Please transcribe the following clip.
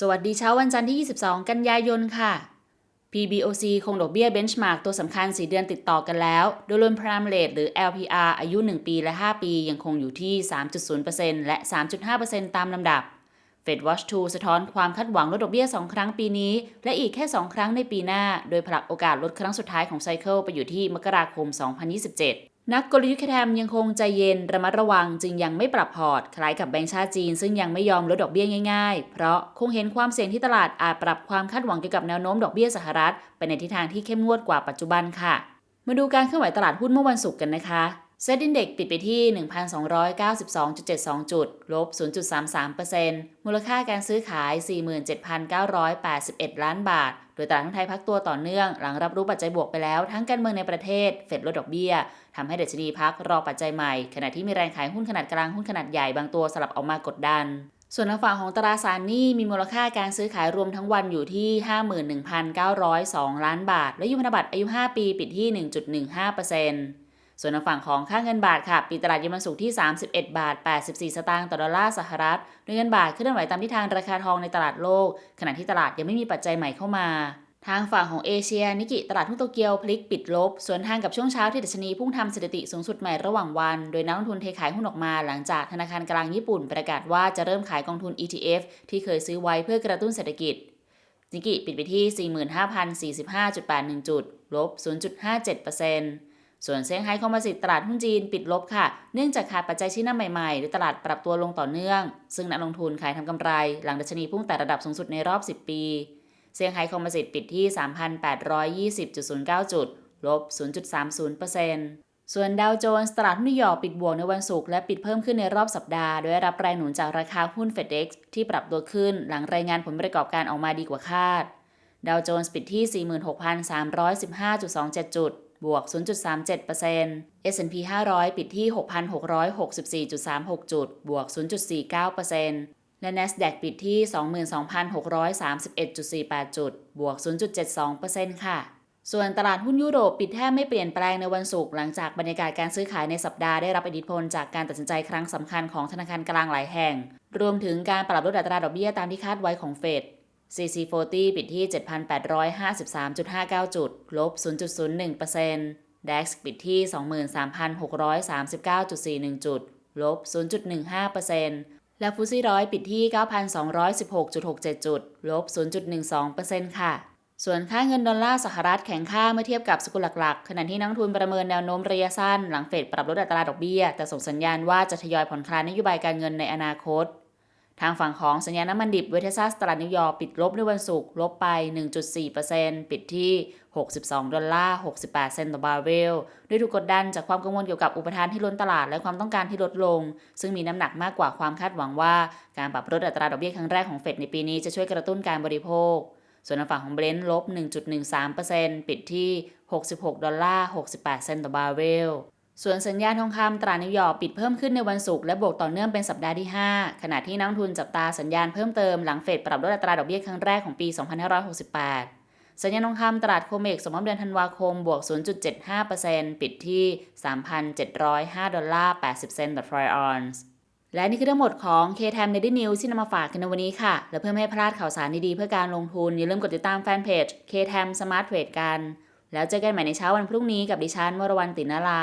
สวัสดีเช้าวันจันทร์ที่ 22 กันยายนค่ะ PBOC คงดอกเบี้ยเบนช์มาร์กตัวสำคัญ 4 เดือนติดต่อกันแล้ว โดยรวมพรามเลทหรือ LPR อายุ 1 ปีและ 5 ปียังคงอยู่ที่ 3.0%และ 3.5%ตามลำดับ Fed Watch 2 สะท้อนความคาดหวังลดดอกเบี้ย 2 ครั้งปีนี้ และอีกแค่ 2 ครั้งในปีหน้า โดยผลักโอกาสลดครั้งสุดท้ายของไซเคิลไปอยู่ที่มกราคม 2027 นักกลยุทธ์แคทมยังคงใจเย็นระมัดระวังจึงยังไม่ปรับพอร์ต คล้ายกับแบงก์ชาติจีน ซึ่งยังไม่ยอมลดดอกเบี้ยง่ายๆ เพราะคงเห็นความเสี่ยงที่ตลาดอาจปรับความคาดหวังเกี่ยวกับแนวโน้มดอกเบี้ยสหรัฐไปในทิศทางที่เข้มงวดกว่าปัจจุบันค่ะ มาดูการเคลื่อนไหวตลาดหุ้นเมื่อวันศุกร์กันนะคะเซ็ตอินเด็กปิดไปที่ 1,292.72 จุด ลบ 0.33%มูลค่าการซื้อขาย 47,981 ล้านบาท ยตลาดทั้งไทยพักตัวต่อเนื่อง หลังรับรู้ปัจจัยบวกไปแล้วทั้งการเมืองในประเทศ เฟดลดดอกเบี้ยทำให้ดัชนีพักรอปัจจัยใหม่ ขณะที่มีแรงขายหุ้นขนาดกลางหุ้นขนาดใหญ่บางตัวสลับออกมากดดันส่วนทางฝั่งของตราสารหนี้มีมูลค่าการซื้อขายรวมทั้งวันอยู่ที่ 51,902 ล้านบาท และยุพันธบัตรอายุ 5 ปีปิดที่ 1.15% ส่วนฝั่งของค่าเงินบาทค่ะปิดตลาดเย็นวันศุกร์ที่ 31 บาท 84 สตางค์ต่อดอลลาร์สหรัฐโดยเงินบาทเคลื่อนไหวตามทิศทางราคาทองในตลาดโลก ขณะที่ตลาดยังไม่มีปัจจัยใหม่เข้ามา ทางฝั่งของเอเชีย นิกิตลาดหุ้นโตเกียวพลิกปิดลบ สวนทางกับช่วงเช้าที่ดัชนีพุ่งทำสถิติสูงสุดใหม่ระหว่างวัน โดยนักลงทุนเทขายหุ้นออกมาหลังจากธนาคารกลางญี่ปุ่นประกาศว่าจะเริ่มขายกองทุน ETF ที่เคยซื้อไว้เพื่อกระตุ้นเศรษฐกิจนิกิปิดไปที่ 45,045.81 จุด ลบ 0.57% ส่วนเซี่ยงไฮ้คอมโพสิตตลาดหุ้นจีนปิดลบค่ะ เนื่องจากขาดปัจจัยชี้นำใหม่ๆ หรือตลาดปรับตัวลงต่อเนื่อง ซึ่งนักลงทุนขายทำกำไร หลังดัชนีพุ่งแต่ระดับสูงสุดในรอบ 10 ปี เซี่ยงไฮ้คอมโพสิตปิดที่ 3,820.09 จุด ลบ 0.30%ส่วนดาวโจนส์ตลาดหุ้นนิวยอร์กปิดบวกในวันศุกร์และปิดเพิ่มขึ้นในรอบสัปดาห์ โดยรับแรงหนุนจากราคาหุ้น FedEx ที่ปรับตัวขึ้นหลังรายงานผลประกอบการออกมาดีกว่าคาด ดาวโจนส์ปิดที่ 46,315.27 จุด บวก 0.37% S&P 500 ปิดที่ 6,664.36 จุด บวก 0.49%และ NASDAQ ปิดที่ 22,631.48 จุด บวก 0.72%ค่ะส่วนตลาดหุ้นยุโรปปิดแทบไม่เปลี่ยนแปลงในวันศุกร์หลังจากบรรยากาศการซื้อขายในสัปดาห์ได้รับอิทธิพลจากการตัดสินใจครั้งสำคัญของธนาคารกลางหลายแห่ง รวมถึงการปรับลดอัตราดอกเบี้ยตามที่คาดไว้ของเฟด CC40 ปิดที่ 7,853.59 จุด ลบ 0.01% DAX ปิดที่ 23,639.41 จุด ลบ 0.15%และฟุซี่ร้อยปิดที่ 9,216.67 จุด ลบ 0.12%ค่ะ ส่วนค่าเงินดอลลาร์สหรัฐแข็งค่าเมื่อเทียบกับสกุลหลักๆ ขณะที่นักทุนประเมินแนวโน้มระยะสั้น หลังเฟดปรับลดอัตราดอกเบี้ย แต่ส่งสัญญาณว่าจะทยอยผ่อนคลายนโยบายการเงินในอนาคต ทางฝั่งของสัญญาณน้ำมันดิบเวเทซัสตลาดนิวยอร์กปิดลบในวันศุกร์ลบไป 1.4%ปิดที่ 62 ดอลลาร์ 68 เซนต์ต่อบาร์เรลด้วยถูกกดดันจากความกังวลเกี่ยวกับอุปทานที่ล้นตลาดและความต้องการที่ลดลง ซึ่งมีน้ำหนักมากกว่าความคาดหวังว่า การปรับลดอัตราดอกเบี้ยครั้งแรกของเฟดในปีนี้จะช่วยกระตุ้นการบริโภค ส่วนทางฝั่งของเบรนท์ลบ 1.13%ปิดที่ 66 ดอลลาร์ 68 เซนต์ต่อบาร์เรล ส่วนสัญญาทองคำตรานิวยอร์กปิดเพิ่มขึ้นในวันศุกร์และบวกต่อเนื่องเป็นสัปดาห์ที่ 5 ขณะที่นักทุนจับตาสัญญาณเพิ่มเติมหลังเฟดปรับลดอัตราดอกเบี้ยครั้งแรกของปี 2568 สัญญาณทองคำตลาดโคเมกสมมติเดือนธันวาคมบวก 0.75%ปิดที่ 3,705 ดอลลาร์ 80 เซนต์ต่อทรอยออนซ์และนี่คือทั้งหมดของ K-TAM Daily News ที่นำมาฝากกันในวันนี้ค่ะ และเพื่อไม่ให้พลาดข่าวสารดีๆเพื่อการลงทุน อย่าลืมกดติดตามแฟนเพจ K-TAM Smart Trade กัน แล้วเจอกันใหม่ในเช้าวันพรุ่งนี้กับดิฉันวรวรรณตินาลา